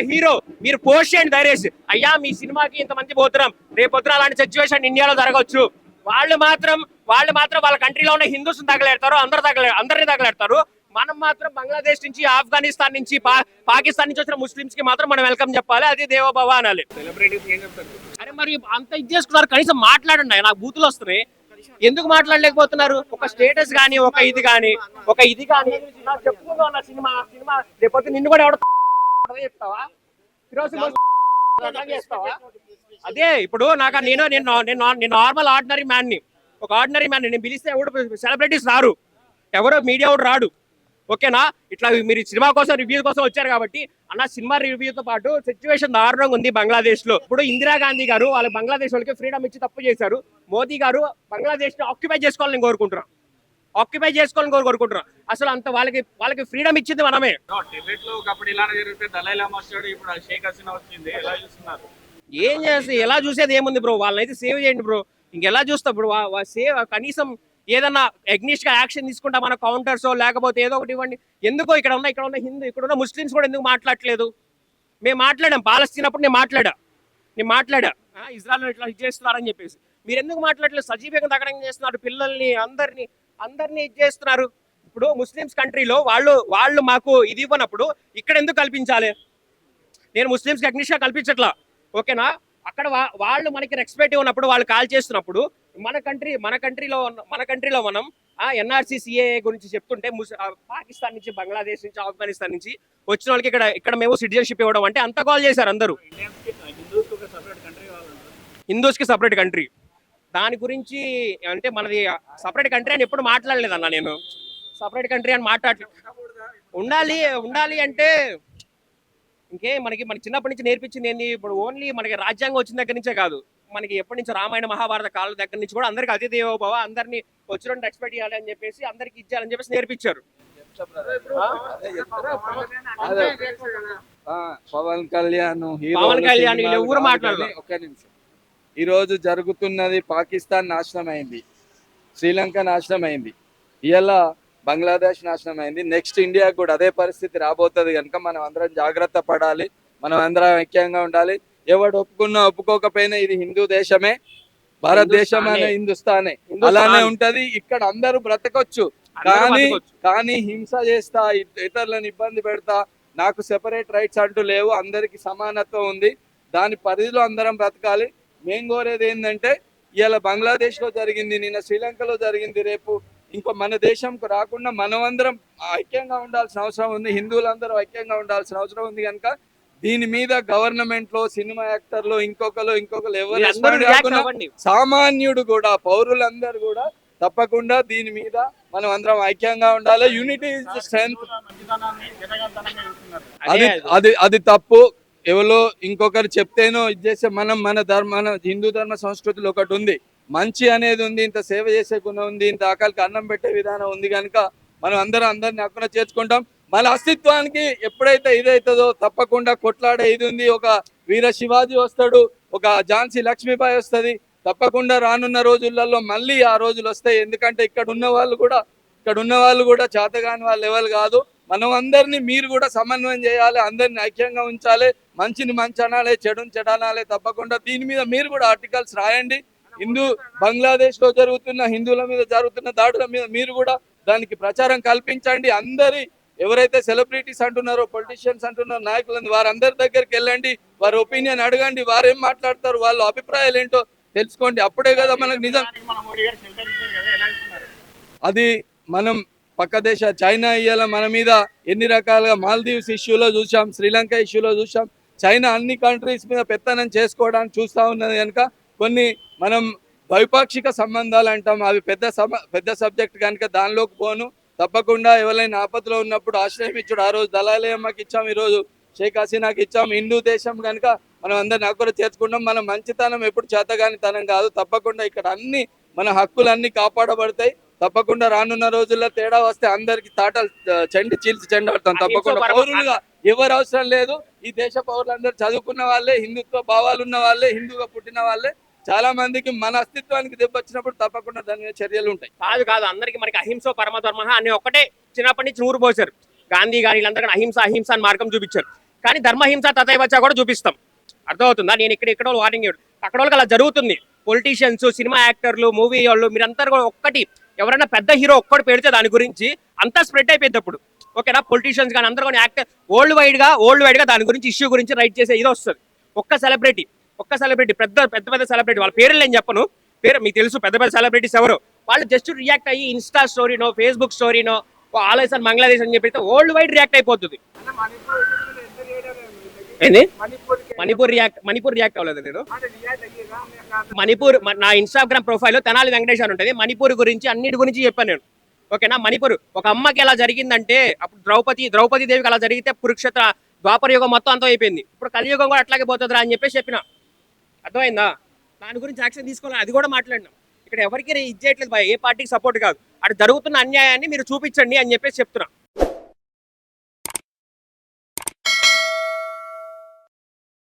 Hero మీరు post చేయండి అయ్యా మీ సినిమాకి ఇంతమంది పోతున్నాం. రేపు పొద్దున అలాంటి సిచ్యువేషన్ ఇండియాలో జరగవచ్చు. వాళ్ళు మాత్రం వాళ్ళు మాత్రం వాళ్ళ కంట్రీలో ఉన్న హిందూస్ తగలేడతారు అందరు తగలే అందరినీ తగలేడతారు. మనం మాత్రం బంగ్లాదేశ్ నుంచి ఆఫ్ఘనిస్తాన్ నుంచి పాకిస్తాన్ నుంచి వచ్చిన ముస్లిమ్స్కి మాత్రం మనం వెల్కమ్ చెప్పాలి. అది దేవోభవ అనాలి. అరే మరి అంత ఇది చేసుకున్నారు. కనీసం మాట్లాడండి నాకు బూతులు వస్తున్నాయి. ఎందుకు మాట్లాడలేకపోతున్నారు? ఒక స్టేటస్ గానీ ఒక ఇది గానీ ఒక ఇది గానీ. ఉన్న సినిమా సినిమా. రేపొద్దు నిన్ను కూడా ఎవడ చెప్తావా? అదే ఇప్పుడు నాకు నేను నేను నార్మల్ ఆర్డినరీ మ్యాన్ని ఒక ఆర్డినరీ మ్యాన్ నేను పిలిస్తే ఎవడు సెలబ్రిటీస్ రారు. ఎవరో మీడియా ఎవడు రాడు. ఓకేనా? ఇట్లా మీరు సినిమా కోసం రివ్యూ కోసం వచ్చారు కాబట్టి అన్న సినిమా రివ్యూతో పాటు సిచ్యువేషన్ దారుణంగా ఉంది బంగ్లాదేశ్లో ఇప్పుడు ఇందిరాగాంధీ గారు వాళ్ళ బంగ్లాదేశ్ వాళ్ళకి ఫ్రీడమ్ ఇచ్చి తప్పు చేశారు. మోదీ గారు బంగ్లాదేశ్ని ఆక్యుపై చేసుకోవాలని కోరుకుంటున్నాం. ఆక్యుపై చేసుకోవాలని కోరు- కోరుకుంటున్నాం. అసలు అంత వాళ్ళకి వాళ్ళకి ఫ్రీడమ్ ఇచ్చింది మనమే. టిబెట్లో ఒకప్పుడు ఇలానే జరిగితే దలై లామా వచ్చాడు ఇప్పుడు ఆ షేక్ హసీనా వచ్చింది. ఎలా చూస్తున్నారు? ఏం చేస్తే ఎలా చూసేది ఏముంది బ్రో? వాళ్ళని అయితే సేవ్ చేయండి బ్రో. ఇంకెలా చూస్తా బ్రో? సేవ్ కనీసం ఏదన్నా ఎగ్నిస్ట్గా యాక్షన్ తీసుకుంటా మన కౌంటర్స్ లేకపోతే ఏదో ఒకటి ఇవ్వండి. ఎందుకో ఇక్కడ ఉన్న ఇక్కడ ఉన్న హిందూ ఇక్కడ ఉన్న ముస్లిమ్స్ కూడా ఎందుకు మాట్లాడట్లేదు? మేము మాట్లాడాం. పాలస్తీనప్పుడు నేను మాట్లాడా? నేను మాట్లాడా? ఇజ్రాయల్ ఇట్లా చేస్తున్నారని చెప్పేసి. మీరు ఎందుకు మాట్లాడలేదు సజీవంగా తగ్గడం చేస్తున్నారు పిల్లల్ని అందరినీ. అందరినీ ఇది చేస్తున్నారు. ఇప్పుడు ముస్లిమ్స్ కంట్రీలో వాళ్ళు వాళ్ళు మాకు ఇది ఇవ్వనప్పుడు ఇక్కడ ఎందుకు కల్పించాలి? నేను ముస్లిమ్స్కి అగ్నిషా కల్పించట్లా. ఓకేనా? అక్కడ వాళ్ళు మనకి రెస్పెక్ట్ ఉన్నప్పుడు వాళ్ళు కాల్ చేస్తున్నప్పుడు మన కంట్రీ మన కంట్రీలో మన కంట్రీలో మనం ఆ ఎన్ఆర్సీ సిఏఏ గురించి చెప్తుంటే ముస్- పాకిస్తాన్ నుంచి బంగ్లాదేశ్ నుంచి ఆఫ్ఘనిస్తాన్ నుంచి వచ్చిన వాళ్ళకి ఇక్కడ ఇక్కడ మేము సిటిజన్షిప్ ఇవ్వడం అంటే అంత కాల్ చేశారు అందరూ. హిందూస్కి సపరేట్ కంట్రీ దాని గురించి అంటే మనది సపరేట్ కంట్రీ అని ఎప్పుడు మాట్లాడలేదు అన్న నేను. సపరేట్ కంట్రీ అని మాట్లాడలేదు ఉండాలి ఉండాలి అంటే ఇంకే మనకి మన చిన్నప్పటి నుంచి నేర్పించింది ఏంది? ఇప్పుడు ఓన్లీ మనకి రాజ్యాంగం వచ్చిన దగ్గర నుంచే కాదు. మనకి ఎప్పటి నుంచి రామాయణ మహాభారత కాలం దగ్గర నుంచి కూడా అందరికి అతిథి దేవోభవ అందరినీ వచ్చిన రెస్పెక్ట్ చేయాలి అని చెప్పేసి అందరికి ఇచ్చేయాలని చెప్పేసి నేర్పించారు. పవన్ కళ్యాణ్ పవన్ కళ్యాణ్ ఎవరు మాట్లాడరు. ఒక్క నిమిషం. ఈ రోజు జరుగుతున్నది పాకిస్తాన్ నాశనం అయింది శ్రీలంక నాశనం అయింది ఇలా బంగ్లాదేశ్ నాశనం అయింది నెక్స్ట్ ఇండియాకు కూడా అదే పరిస్థితి రాబోతుంది కనుక మనం అందరం జాగ్రత్త పడాలి మనం అందరం ఐక్యంగా ఉండాలి. ఎవడు ఒప్పుకున్నా ఒప్పుకోకపోయినా ఇది హిందూ దేశమే భారతదేశం అనే హిందుస్థానే. అలానే ఉంటది ఇక్కడ అందరూ బ్రతకొచ్చు. కానీ. కానీ హింస చేస్తా ఇత- ఇతరులను ఇబ్బంది పెడతా నాకు సెపరేట్ రైట్స్ అంటూ లేవు అందరికి సమానత్వం ఉంది. దాని పరిధిలో అందరం బ్రతకాలి. మేం కోరేది ఏంటంటే ఇవాళ బంగ్లాదేశ్లో జరిగింది నిన్న శ్రీలంకలో జరిగింది రేపు ఇంకో మన దేశంకు రాకుండా మనమందరం ఐక్యంగా ఉండాల్సిన అవసరం ఉంది హిందువులందరూ ఐక్యంగా ఉండాల్సిన అవసరం ఉంది కనుక దీని మీద గవర్నమెంట్లో సినిమా యాక్టర్లు ఇంకొకరు ఇంకొకరు ఎవరు సామాన్యుడు కూడా పౌరులందరూ కూడా తప్పకుండా దీని మీద మనం అందరం ఐక్యంగా ఉండాలి. యూనిటీ స్ట్రెంత్ అదే అది అది తప్పు. ఎవరో ఇంకొకరు చెప్తేనో ఇది చేస్తే మనం మన ధర్మ మన హిందూ ధర్మ సంస్కృతిలో ఒకటి ఉంది. మంచి అనేది ఉంది ఇంత సేవ చేసే గుణం ఉంది ఇంత ఆకలికి అన్నం పెట్టే విధానం ఉంది కనుక మనం అందరం అందరిని అక్కడ చేర్చుకుంటాం. మన అస్తిత్వానికి ఎప్పుడైతే ఇదైతుందో తప్పకుండా కొట్లాడే ఇది ఉంది. ఒక వీర శివాజీ వస్తాడు ఒక ఝాన్సీ లక్ష్మీబాయి వస్తది. తప్పకుండా రానున్న రోజులలో మళ్ళీ ఆ రోజులు వస్తాయి. ఎందుకంటే ఇక్కడ ఉన్న వాళ్ళు కూడా ఇక్కడ ఉన్న వాళ్ళు కూడా చేతగాని వాళ్ళు ఎవరు కాదు. మనం అందరినీ మీరు కూడా సమన్వయం చేయాలి అందరిని ఐక్యంగా ఉంచాలి మంచిని మంచి అనాలి చెడుని చెడు అనాలి తప్పకుండా. దీని మీద మీరు కూడా ఆర్టికల్స్ రాయండి. హిందూ బంగ్లాదేశ్లో జరుగుతున్న హిందువుల మీద జరుగుతున్న దాడుల మీద మీరు కూడా దానికి ప్రచారం కల్పించండి. అందరి ఎవరైతే సెలబ్రిటీస్ అంటున్నారో పొలిటీషియన్స్ అంటున్నారో నాయకులను వారందరి దగ్గరికి వెళ్ళండి. వారి ఒపీనియన్ అడగండి. వారు ఏం మాట్లాడతారు వాళ్ళ అభిప్రాయాలు ఏంటో తెలుసుకోండి. అప్పుడే కదా మనకు నిజం. అది మనం పక్క దేశ చైనా ఇయ్యాల మన మీద ఎన్ని రకాలుగా మాల్దీవ్స్ ఇష్యూలో చూసాం శ్రీలంక ఇష్యూలో చూసాం. చైనా అన్ని కంట్రీస్ మీద పెత్తనం చేసుకోవడానికి చూస్తూ ఉన్నది కనుక కొన్ని మనం ద్వైపాక్షిక సంబంధాలు అంటాం. అవి పెద్ద సమ పెద్ద సబ్జెక్ట్ కనుక దానిలోకి పోను. తప్పకుండా ఎవరైనా ఆపదలో ఉన్నప్పుడు ఆశ్రయం ఇచ్చాడు. ఆ రోజు దళాలయమ్మకి ఇచ్చాం ఈరోజు షేక్ హసీనాకి ఇచ్చాం. హిందూ దేశం కనుక మనం అందరిని అక్కడ చేర్చుకుంటాం. మన మంచితనం ఎప్పుడు చేతగాని తనం కాదు. తప్పకుండా ఇక్కడ అన్ని మన హక్కులన్నీ కాపాడబడతాయి. తప్పకుండా రానున్న రోజుల్లో తేడా వస్తే అందరికి తాటలు చెండి చీల్చి చెండాడతాం. తప్పకుండా పరమ- పౌరులుగా ఎవరు అవసరం లేదు. ఈ దేశ పౌరులందరూ చదువుకున్న వాళ్ళే హిందుత్వ భావాలు ఉన్న వాళ్ళే హిందువుగా పుట్టిన వాళ్ళే. చాలా మందికి మన అస్తిత్వానికి దెబ్బ వచ్చినప్పుడు తప్పకుండా దాని మీద చర్యలు ఉంటాయి. కాదు కాదు. అందరికి మనకి అహింస పరమ ధర్మ అని ఒకటే చిన్నప్పటి నుంచి నూరు పోసారు గాంధీ గారి వీళ్ళందరూ కూడా అహింస అహింస అని మార్గం చూపించారు. కానీ ధర్మహింస తథైవచ్చ కూడా చూపిస్తాం. అర్థమవుతుందా? నేను ఇక్కడ ఇక్కడ వార్నింగ్ అక్కడ వాళ్ళకి అలా జరుగుతుంది. పొలిటీషియన్స్ సినిమా యాక్టర్లు మూవీ వాళ్ళు మీరందరూ కూడా ఒక్కటి ఎవరైనా పెద్ద హీరో ఒక్కడు పెడితే దాని గురించి అంతా స్ప్రెడ్ అయిపోయింది అప్పుడు. ఓకేనా? పొలిటీషియన్స్ కానీ అందరూ కానీ యాక్టర్ వరల్డ్ వైడ్గా ఓల్డ్ వరల్డ్ వైడ్గా దాని గురించి ఇష్యూ గురించి రైట్ చేసే ఇది వస్తుంది. ఒక్క సెలబ్రిటీ ఒక్క సెలబ్రిటీ పెద్ద పెద్ద పెద్ద సెలబ్రిటీ వాళ్ళ పేర్లు నేను చెప్పను. పేరు మీకు తెలుసు పెద్ద పెద్ద సెలబ్రిటీస్ ఎవరు? వాళ్ళు జస్ట్ రియాక్ట్ అయ్యి ఇన్స్టా స్టోరీనో ఫేస్బుక్ స్టోరీనో ఆలయసన్ బంగ్లాదేశ్ అని చెప్పి వరల్డ్ వైడ్ రియాక్ట్ అయిపోతుంది. ఏంది? మణిపూర్ రియాక్ట్ మణిపూర్ రియాక్ట్ అవ్వలేదు నేను. మణిపూర్ నా ఇన్స్టాగ్రామ్ ప్రొఫైల్ తెనాలి వెంకటేష్ అని ఉంటుంది. మణిపూర్ గురించి అన్నిటి గురించి చెప్పాను నేను. ఓకేనా? మణిపూర్ ఒక అమ్మకి ఎలా జరిగిందంటే అప్పుడు ద్రౌపది ద్రౌపది దేవికి అలా జరిగితే కురుక్షేత్ర ద్వాపర యుగం మొత్తం అంతా అయిపోయింది. ఇప్పుడు కలియుగం కూడా అట్లాగే పోతుందిరా అని చెప్పేసి చెప్పిన. అర్థమైందా? దాని గురించి యాక్షన్ తీసుకోవాలి. అది కూడా మాట్లాడినాం. ఇక్కడ ఎవరికి ఇది చేయట్లేదు ఏ పార్టీకి సపోర్ట్ కాదు. అటు జరుగుతున్న అన్యాయాన్ని మీరు చూపించండి అని చెప్పేసి చెప్తున్నా.